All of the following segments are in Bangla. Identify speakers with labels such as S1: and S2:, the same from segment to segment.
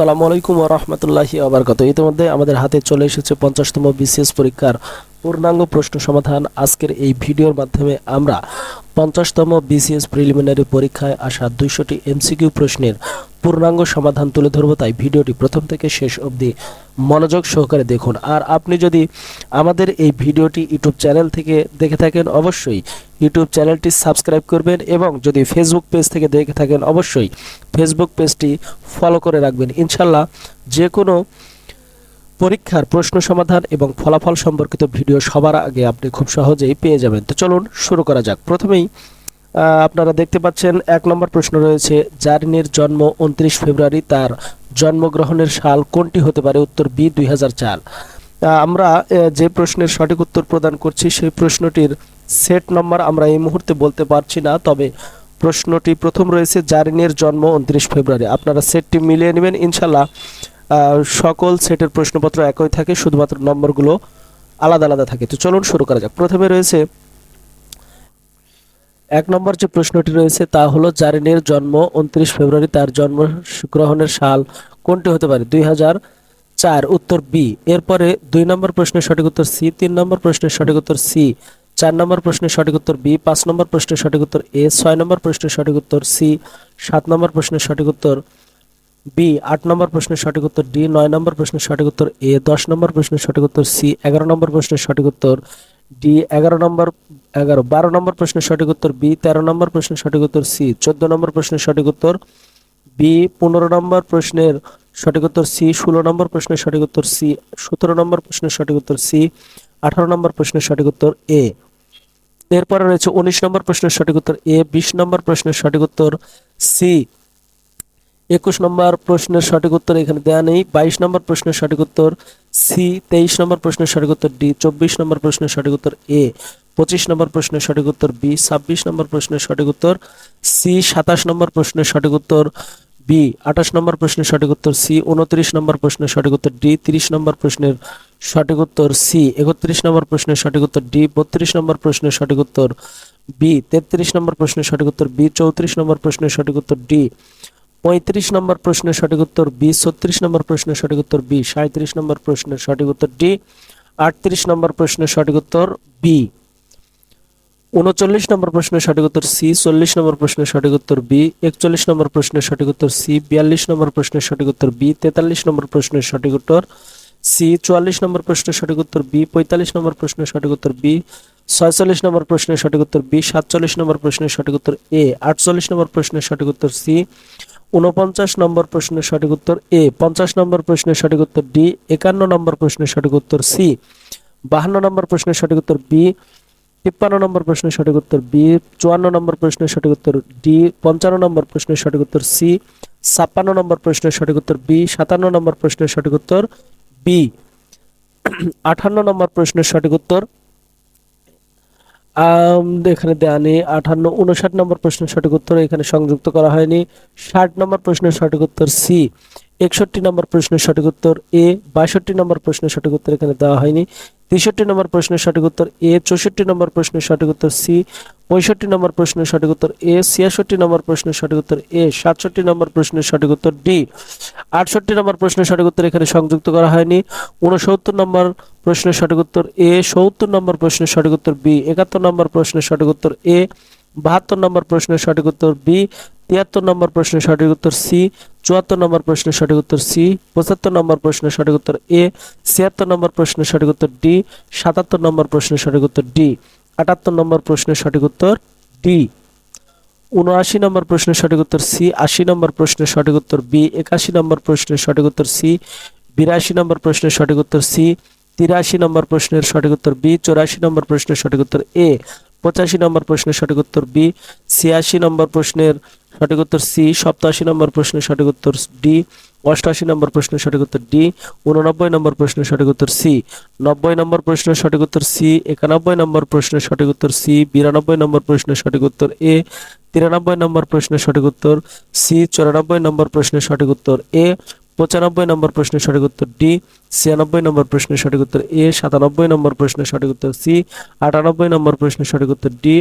S1: আসসালামু আলাইকুম রহমতুল্লাহি আবরকাত ইতিমধ্যে আমাদের হাতে চলে এসেছে পঞ্চাশতম বিসিএস পরীক্ষার পূর্ণাঙ্গ প্রশ্ন সমাধান। আজকের এই ভিডিওর মাধ্যমে আমরা পঞ্চাশতম বিসিএস প্রিলিমিনারি পরীক্ষায় আসা দুইশোটি এমসিকিউ প্রশ্নের পূর্ণাঙ্গ সমাধান তুলে ধরবো, তাই ভিডিওটি প্রথম থেকে শেষ অবধি মনোযোগ সহকারে দেখুন। আর আপনি যদি আমাদের এই ভিডিওটি ইউটিউব চ্যানেল থেকে দেখে থাকেন, অবশ্যই ইউটিউব চ্যানেলটি সাবস্ক্রাইব করবেন এবং যদি ফেসবুক পেজ থেকে দেখে থাকেন, অবশ্যই ফেসবুক পেজটি ফলো করে রাখবেন। ইনশাল্লাহ যে কোনো পরীক্ষার প্রশ্ন সমাধান এবং ফলাফল সম্পর্কিত ভিডিও সবার আগে আপনি খুব সহজেই পেয়ে যাবেন। তো চলুন শুরু করা যাক। প্রথমেই আপনারা দেখতে পাচ্ছেন এক নম্বর প্রশ্ন রয়েছে, জারিনের জন্ম উনত্রিশ ফেব্রুয়ারি, তার জন্মগ্রহণের সাল কোনটি হতে পারে? উত্তর বি, দুই হাজার চার। আমরা যে প্রশ্নের সঠিক উত্তর প্রদান করছি, সেই প্রশ্নটির সেট নম্বর আমরা এই মুহূর্তে বলতে পারছি না, তবে প্রশ্নটি প্রথম রয়েছে, জারিনের জন্ম উনত্রিশ ফেব্রুয়ারি। আপনারা সেটটি মিলিয়ে নেবেন, ইনশাল্লাহ। সকল সেটের প্রশ্নপত্র একই থাকে, শুধুমাত্র নম্বরগুলো আলাদা আলাদা থাকে। তো চলুন শুরু করা যাক। প্রথমে রয়েছে, এক নম্বর যে প্রশ্নটি রয়েছে তা হলো, জারিনের জন্ম উনত্রিশ ফেব্রুয়ারি, তার জন্ম গ্রহণের সাল কোনটি হতে পারে? দুই হাজার চার, উত্তর বি। এরপরে দুই নম্বর প্রশ্নের সঠিক উত্তর সি, তিন নম্বর প্রশ্নের সঠিক উত্তর সি, চার নম্বর প্রশ্নের সঠিক উত্তর বি, পাঁচ নম্বর প্রশ্নের সঠিক উত্তর এ, ছয় নম্বর প্রশ্নের সঠিক উত্তর সি, সাত নম্বর প্রশ্নের সঠিক উত্তর বি আট নম্বর প্রশ্নের সঠিক উত্তর ডি নয় নম্বর প্রশ্নের সঠিক উত্তর এ দশ নম্বর প্রশ্নের সঠিক উত্তর সি এগারো নম্বর প্রশ্নের সঠিক উত্তর ডি এগারো নম্বর এগারো বারো নম্বর প্রশ্নের সঠিক উত্তর বি তেরো নম্বর প্রশ্নের সঠিক উত্তর সি চোদ্দ নম্বর প্রশ্নের সঠিক উত্তর বি পনেরো নম্বর প্রশ্নের সঠিক উত্তর সি ষোলো নম্বর প্রশ্নের সঠিক উত্তর সি সতেরো নম্বর প্রশ্নের সঠিক উত্তর সি আঠারো নম্বর প্রশ্নের সঠিক উত্তর এ এরপরে রয়েছে উনিশ নম্বর প্রশ্নের সঠিক উত্তর এ বিশ নম্বর প্রশ্নের সঠিক উত্তর সি একুশ নম্বর প্রশ্নের সঠিক উত্তর এখানে দেওয়া নেই বাইশ নম্বর প্রশ্নের সঠিক উত্তর সি তেইশ নম্বর প্রশ্নের সঠিক উত্তর ডি চব্বিশ নম্বর প্রশ্নের সঠিক উত্তর এ পঁচিশ নম্বর প্রশ্নের সঠিক উত্তর বি ছাব্বিশ নম্বর প্রশ্নের সঠিক উত্তর সি সাতাশ নম্বর প্রশ্নের সঠিক উত্তর বি আঠাশ নম্বর প্রশ্নের সঠিক উত্তর সি উনত্রিশ নম্বর প্রশ্নের সঠিক উত্তর ডি তিরিশ নম্বর প্রশ্নের সঠিক উত্তর সি একত্রিশ নম্বর প্রশ্নের সঠিক উত্তর ডি বত্রিশ নম্বর প্রশ্নের সঠিক উত্তর বি তেত্রিশ নম্বর প্রশ্নের সঠিক উত্তর বি চৌত্রিশ নম্বর প্রশ্নের সঠিক উত্তর ডি পঁয়ত্রিশ নম্বর প্রশ্নের সঠিক উত্তর বি, ছত্রিশ নম্বর প্রশ্নের সঠিক উত্তর বি সাঁত্রিশ নম্বর প্রশ্নের সঠিক উত্তর ডি, আটত্রিশ নম্বর প্রশ্নের সঠিক উত্তর বি। উনচল্লিশ নম্বর প্রশ্নের সঠিক উত্তর সি, চল্লিশ নম্বর প্রশ্নের সঠিক উত্তর বি, একচল্লিশ নম্বর প্রশ্নের সঠিক উত্তর সি, বিয়াল্লিশ নম্বর প্রশ্নের সঠিক উত্তর বি, তেতাল্লিশ নম্বর প্রশ্নের সঠিক উত্তর সি চুয়াল্লিশ নম্বর প্রশ্নের সঠিক উত্তর বি পঁয়তাল্লিশ নম্বর প্রশ্নের সঠিক উত্তর বি ছয়চল্লিশ নম্বর প্রশ্নের সঠিক উত্তর বি সাতচল্লিশ নম্বর প্রশ্নের সঠিক উত্তর এ আটচল্লিশ নম্বর প্রশ্নের সঠিক উত্তর সি উনপঞ্চাশ নম্বর প্রশ্নের সঠিক উত্তর এ পঞ্চাশ নম্বর প্রশ্নের সঠিক উত্তর ডি একান্ন নম্বর প্রশ্নের সঠিক উত্তর সি বাহান্ন নম্বর প্রশ্নের সঠিক উত্তর বি তিপ্পান্ন নম্বর প্রশ্নের সঠিক উত্তর বি চুয়ান্ন নম্বর প্রশ্নের সঠিক উত্তর ডি পঞ্চান্ন নম্বর প্রশ্নের সঠিক উত্তর সি ছাপ্পান্ন নম্বর প্রশ্নের সঠিক উত্তর বি সাতান্ন নম্বর প্রশ্নের সঠিক উত্তর বি। আঠান্ন নম্বর প্রশ্নের সঠিক উত্তর। এখানে দেয়া নেই। আঠান্ন, উনষাট নম্বর প্রশ্নের সঠিক উত্তর এখানে সংযুক্ত করা হয়নি। ষাট নম্বর প্রশ্নের সঠিক উত্তর সি। একষট্টি নম্বর প্রশ্নের সঠিক উত্তর এ। বাষট্টি নম্বর প্রশ্নের সঠিক উত্তর এখানে দেওয়া হয়নি। তেষট্টি নম্বর প্রশ্নের সঠিক উত্তর এ চৌষট্টি নম্বর প্রশ্নের সঠিক উত্তর সি পঁয়ষট্টি নম্বর প্রশ্নের সঠিক উত্তর এ ছিয়াষট্টি নম্বর প্রশ্নের সঠিক উত্তর এ সাতষট্টি নম্বর প্রশ্নের সঠিক উত্তর ডি আটষট্টি নম্বর প্রশ্নের সঠিক উত্তর এখানে সংযুক্ত করা হয়নি উনসত্তর নম্বর প্রশ্নের সঠিক উত্তর এ সত্তর নম্বর প্রশ্নের সঠিক উত্তর বি একাত্তর নম্বর প্রশ্নের সঠিক উত্তর এ বাহাত্তর নম্বর প্রশ্নের সঠিক উত্তর বি তিয়াত্তর নম্বর প্রশ্নের সঠিক উত্তর সি চুয়াত্তর নম্বর প্রশ্নের সঠিক উত্তর সি পঁচাত্তর নম্বর প্রশ্নের সঠিক উত্তর এ ছিয়াত্তর নম্বর প্রশ্নের সঠিক উত্তর ডি সাতাত্তর নম্বর প্রশ্নের সঠিক উত্তর ডি আটাত্তর নম্বর প্রশ্নের সঠিক উত্তর ডি উনআশি নম্বর প্রশ্নের সঠিক উত্তর সি আশি নম্বর প্রশ্নের সঠিক উত্তর বি একাশি নম্বর প্রশ্নের সঠিক উত্তর সি বিরাশি নম্বর প্রশ্নের সঠিক উত্তর সি তিরাশি নম্বর প্রশ্নের সঠিক উত্তর বি চৌরাশি নম্বর প্রশ্নের সঠিক উত্তর এ পঁচাশি নম্বর প্রশ্নের সঠিক উত্তর বি ছিয়াশি নম্বর প্রশ্নের সঠিক উত্তর সি সপ্তাশি নম্বর প্রশ্নের সঠিক উত্তর ডি অষ্টআশি নম্বর প্রশ্নের সঠিক উত্তর ডি উননব্বই নম্বর প্রশ্নের সঠিক উত্তর সি নব্বই নম্বর প্রশ্নের সঠিক উত্তর সি একানব্বই নম্বর প্রশ্নের সঠিক উত্তর সি বিরানব্বই নম্বর প্রশ্নের সঠিক উত্তর এ তিরানব্বই নম্বর প্রশ্নের সঠিক উত্তর সি চুরানব্বই নম্বর প্রশ্নের সঠিক উত্তর এ পঁচানব্বই নম্বর প্রশ্নের সঠিক উত্তর ডি, ছিয়ানব্বই নম্বর প্রশ্নের সঠিক উত্তর এ, সাতানব্বই নম্বর প্রশ্নের সঠিক উত্তর সি, আটানব্বই নম্বর প্রশ্নের সঠিক উত্তর ডি,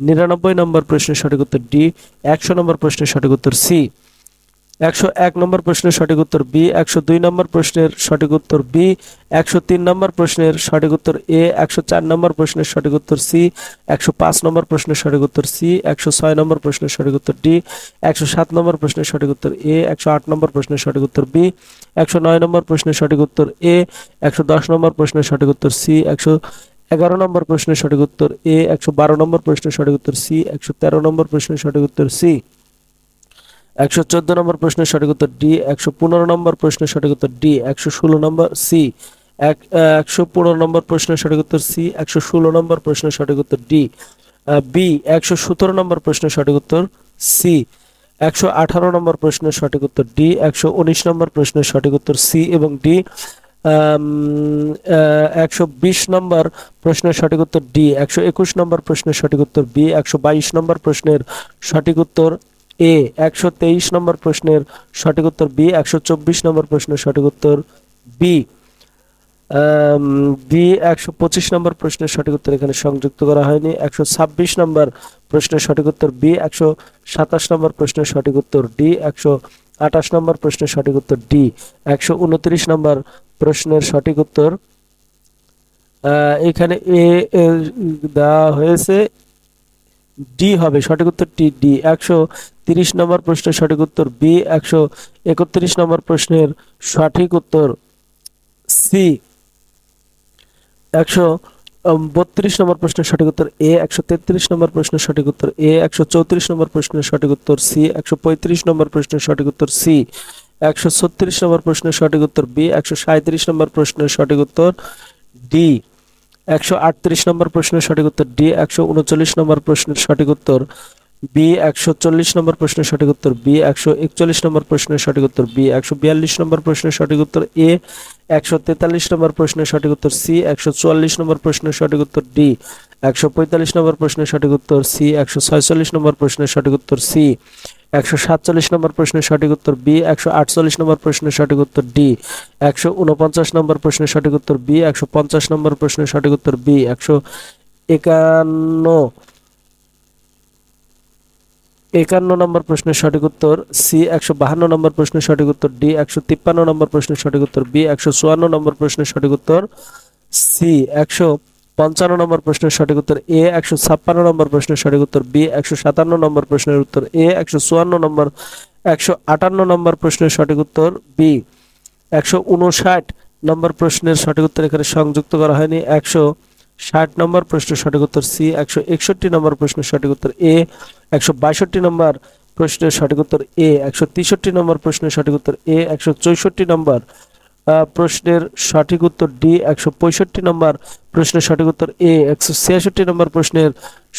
S1: নিরানব্বই নম্বর প্রশ্নের সঠিক উত্তর ডি, একশো নম্বর প্রশ্নের সঠিক উত্তর সি। একশো এক নম্বর প্রশ্নের সঠিক উত্তর বি একশো দুই নম্বর প্রশ্নের সঠিক উত্তর বি একশো তিন নম্বর প্রশ্নের সঠিক উত্তর এ একশো চার নম্বর প্রশ্নের সঠিক উত্তর সি একশো পাঁচ নম্বর প্রশ্নের সঠিক উত্তর সি একশো ছয় নম্বর প্রশ্নের সঠিক উত্তর ডি একশো সাত নম্বর প্রশ্নের সঠিক উত্তর এ একশো আট নম্বর প্রশ্নের সঠিক উত্তর বি একশো নয় নম্বর প্রশ্নের সঠিক উত্তর এ একশো দশ নম্বর প্রশ্নের সঠিক উত্তর সি একশো এগারো নম্বর প্রশ্নের সঠিক উত্তর এ একশো বারো নম্বর প্রশ্নের সঠিক উত্তর সি একশো তেরো নম্বর প্রশ্নের সঠিক উত্তর সি একশো চোদ্দ নম্বর প্রশ্নের সঠিক উত্তর ডি একশো পনেরো নম্বর প্রশ্নের সঠিক উত্তর ডি একশো ষোলো নম্বর সি এক একশো পনেরো নম্বর প্রশ্নের সঠিক উত্তর সি একশো ষোলো নম্বর প্রশ্নের সঠিক উত্তর ডি বি একশো সতেরো নম্বর প্রশ্নের সঠিক উত্তর সি একশো আঠারো নম্বর প্রশ্নের সঠিক উত্তর ডি একশো উনিশ নম্বর প্রশ্নের সঠিক উত্তর সি এবং ডি একশো বিশ নম্বর প্রশ্নের সঠিক উত্তর ডি একশো একুশ নম্বর প্রশ্নের সঠিক উত্তর বি একশো বাইশ নম্বর প্রশ্নের সঠিক উত্তর এ একশো তেইশ নম্বর প্রশ্নের সঠিক উত্তর বি একশো চব্বিশ নম্বর প্রশ্নের সঠিক উত্তর বি বি একশো পঁচিশ নম্বর প্রশ্নের সঠিক উত্তর এখানে সংযুক্ত করা হয়নি একশো ছাব্বিশ নম্বর প্রশ্নের সঠিক উত্তর বি একশো সাতাশ নম্বর প্রশ্নের সঠিক উত্তর ডি একশো আঠাশ নম্বর প্রশ্নের সঠিক উত্তর ডি একশো উনত্রিশ নম্বর প্রশ্নের সঠিক উত্তর এখানে এ, দেওয়া হয়েছে ডি হবে, সঠিক উত্তর টি ডি। একশো তিরিশ নম্বর প্রশ্নের সঠিক উত্তর বি, একশো একত্রিশ নম্বর প্রশ্নের সঠিক উত্তর সি। একশো বত্রিশ নম্বর প্রশ্নের সঠিক উত্তর এ, একশো তেত্রিশ নম্বর প্রশ্নের সঠিক উত্তর এ, একশো চৌত্রিশ নম্বর প্রশ্নের সঠিক উত্তর সি, একশো পঁয়ত্রিশ নম্বর প্রশ্নের সঠিক উত্তর সি, একশো ছত্রিশ নম্বর প্রশ্নের সঠিক উত্তর বি, একশো সাঁত্রিশ নম্বর প্রশ্নের সঠিক উত্তর ডি। একশো আটত্রিশ নম্বর প্রশ্নের সঠিক উত্তর, ডি একশো উনচল্লিশ নম্বর প্রশ্নের সঠিক উত্তর, বি একশো চল্লিশ নম্বর প্রশ্নের সঠিক উত্তর, বি একশো একচল্লিশ নম্বর প্রশ্নের সঠিক উত্তর, বি একশো বিয়াল্লিশ নম্বর প্রশ্নের সঠিক উত্তর, এ একশো তেতাল্লিশ নম্বর প্রশ্নের সঠিক উত্তর, সি একশো চুয়াল্লিশ নম্বর প্রশ্নের সঠিক উত্তর, ডি একশো পঁয়তাল্লিশ নম্বর প্রশ্নের সঠিক উত্তর, সি একশো ছয়চল্লিশ নম্বর প্রশ্নের সঠিক উত্তর, সি একশো সাতচল্লিশ নম্বর প্রশ্নের সঠিক উত্তর বি, একশো আটচল্লিশ নম্বর প্রশ্নের সঠিক উত্তর ডি, একশো উনপঞ্চাশ নম্বর প্রশ্নের সঠিক উত্তর বি, একশো পঞ্চাশ নম্বর প্রশ্নের সঠিক উত্তর বি, একশো একান্ন একান্ন নম্বর প্রশ্নের সঠিক উত্তর সি, একশো বাহান্ন নম্বর প্রশ্নের সঠিক উত্তর ডি, একশো তিপ্পান্ন নম্বর প্রশ্নের সঠিক উত্তর বি, একশো চুয়ান্ন নম্বর প্রশ্নের সঠিক উত্তর সি, একশো পঞ্চান্ন নম্বর প্রশ্নের সঠিক উত্তর এ, একশো ছাপ্পান্ন নম্বর প্রশ্নের সঠিক উত্তর বি, একশো সাতান্ন নম্বর প্রশ্নের উত্তর এ, একশো চুয়ান্ন নম্বর, একশো আটান্ন নম্বর প্রশ্নের সঠিক উত্তর বি। একশো উনষাট নম্বর প্রশ্নের সঠিক উত্তর এখানে সংযুক্ত করা হয়নি। একশো ষাট নম্বর প্রশ্নের সঠিক উত্তর সি, একশো একষট্টি নম্বর প্রশ্নের সঠিক উত্তর এ, একশো বাইষট্টি নম্বর প্রশ্নের সঠিক উত্তর এ, একশো তেষট্টি নম্বর প্রশ্নের সঠিক উত্তর এ, একশো চৌষট্টি নম্বর প্রশ্নের সঠিক উত্তর ডি একশো পঁয়ষট্টি নম্বর প্রশ্নের সঠিক উত্তর এ একশো ছিয়াষট্টি নম্বর প্রশ্নের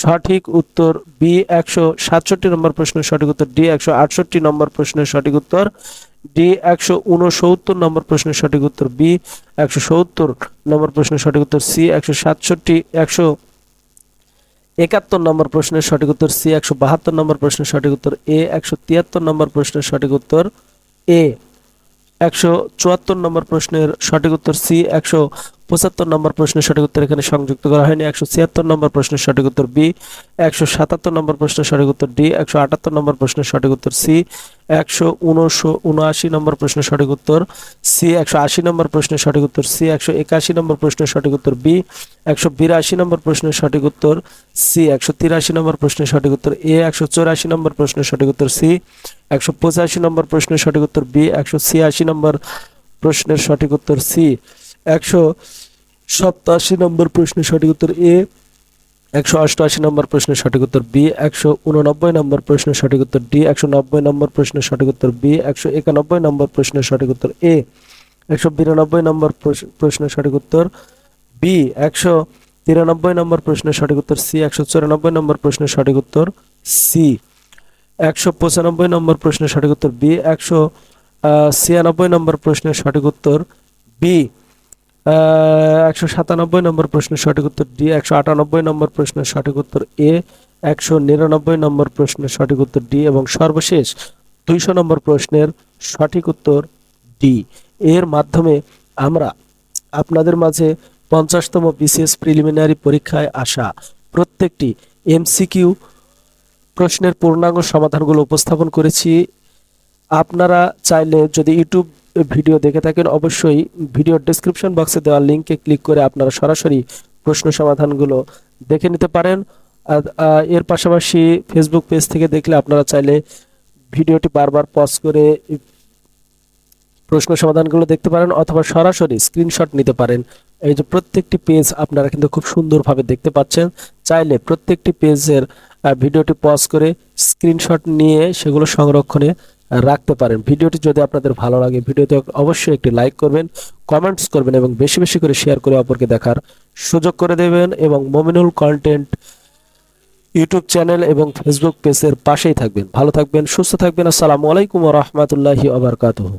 S1: সঠিক উত্তর বি একশো সাতষট্টি নম্বর প্রশ্নের সঠিক উত্তর ডি একশো আটষট্টি নম্বর প্রশ্নের সঠিক উত্তর ডি একশো উনসত্তর নম্বর প্রশ্নের সঠিক উত্তর বি একশো সত্তর নম্বর প্রশ্নের সঠিক উত্তর সি একশো সাতষট্টি একশো একাত্তর নম্বর প্রশ্নের সঠিক উত্তর সি একশো বাহাত্তর নম্বর প্রশ্নের সঠিক উত্তর এ একশো তিয়াত্তর নম্বর প্রশ্নের সঠিক উত্তর এ একশো চুয়াত্তর নম্বর প্রশ্নের সঠিক উত্তর সি একশো পঁচাত্তর নম্বর প্রশ্নের সঠিক উত্তর এখানে সংযুক্ত করা হয়নি একশো ছিয়াত্তর নম্বর প্রশ্নের সঠিক উত্তর বি একশো সাতাত্তর নম্বর প্রশ্নের সঠিক উত্তর ডি একশো আটাত্তর নম্বর প্রশ্নের সঠিক উত্তর সি একশো উনশো উনআশি নম্বর প্রশ্নের সঠিক উত্তর সি একশো আশি নম্বর প্রশ্নের সঠিক উত্তর সি একশো একাশি নম্বর প্রশ্নের সঠিক উত্তর বি একশো বিরাশি নম্বর প্রশ্নের সঠিক উত্তর সি একশো তিরাশি নম্বর প্রশ্নের সঠিক উত্তর এ একশো চৌরাশি নম্বর প্রশ্নের সঠিক উত্তর সি একশো পঁচাশি নম্বর প্রশ্নের সঠিক উত্তর বি একশো ছিয়াশি নম্বর প্রশ্নের সঠিক উত্তর সি একশো সপ্তাশি নম্বর প্রশ্নের সঠিক উত্তর এ একশো অষ্টআশি নম্বর প্রশ্নের সঠিক উত্তর বি একশো উননব্বই নম্বর প্রশ্নের সঠিক উত্তর ডি একশো নব্বই নম্বর প্রশ্নের সঠিক উত্তর বি একশো একানব্বই নম্বর প্রশ্নের সঠিক উত্তর এ একশো বিরানব্বই নম্বর প্রশ- প্রশ্নের সঠিক উত্তর বি একশো তিরানব্বই নম্বর প্রশ্নের সঠিক উত্তর সি একশো চুরানব্বই নম্বর প্রশ্নের সঠিক উত্তর সি একশো পঁচানব্বই নম্বর প্রশ্নের সঠিক উত্তর বি একশো ছিয়ানব্বই নম্বর প্রশ্নের সঠিক উত্তর বি একশো সাতানব্বই নম্বর প্রশ্নের সঠিক উত্তর ডি, একশো আটানব্বই নম্বর প্রশ্নের সঠিক উত্তর এ, একশো নিরানব্বই নম্বর প্রশ্নের সঠিক উত্তর ডি এবং সর্বশেষ দুইশো নম্বর প্রশ্নের সঠিক উত্তর ডি। এর মাধ্যমে আমরা আপনাদের মাঝে পঞ্চাশতম বিসিএস প্রিলিমিনারি পরীক্ষায় আসা প্রত্যেকটি এমসিকিউ প্রশ্নের পূর্ণাঙ্গ সমাধানগুলো উপস্থাপন করেছি। আপনারা চাইলে যদি ইউটিউব ভিডিও দেখে থাকেন, অবশ্যই ভিডিওর ডেসক্রিপশন বক্সে দেওয়া লিঙ্কে ক্লিক করে আপনারা সরাসরি প্রশ্ন সমাধানগুলো দেখে নিতে পারেন। এর পাশাপাশি ফেসবুক পেজ থেকে দেখলে আপনারা চাইলে ভিডিওটি বারবার পজ করে প্রশ্ন সমাধানগুলো দেখতে পারেন অথবা সরাসরি স্ক্রিনশট নিতে পারেন। এই যে প্রত্যেকটি পেজ আপনারা কিন্তু খুব সুন্দরভাবে দেখতে পাচ্ছেন। চাইলে প্রত্যেকটি পেজের ভিডিওটি পজ করে স্ক্রিনশট নিয়ে সেগুলো সংরক্ষণে রাখতে পারেন। ভিডিওটি যদি আপনাদের ভালো লাগে, ভিডিওতে অবশ্যই একটি লাইক করবেন কমেন্টস করবেন এবং বেশি বেশি করে শেয়ার করে অপরকে দেখার সুযোগ করে দেবেন এবং মমিনুল কন্টেন্ট ইউটিউব চ্যানেল এবং ফেসবুক পেজের পাশেই থাকবেন। ভালো থাকবেন, সুস্থ থাকবেন। আসসালামু আলাইকুম রহমতুল্লাহি আবরকাতুহ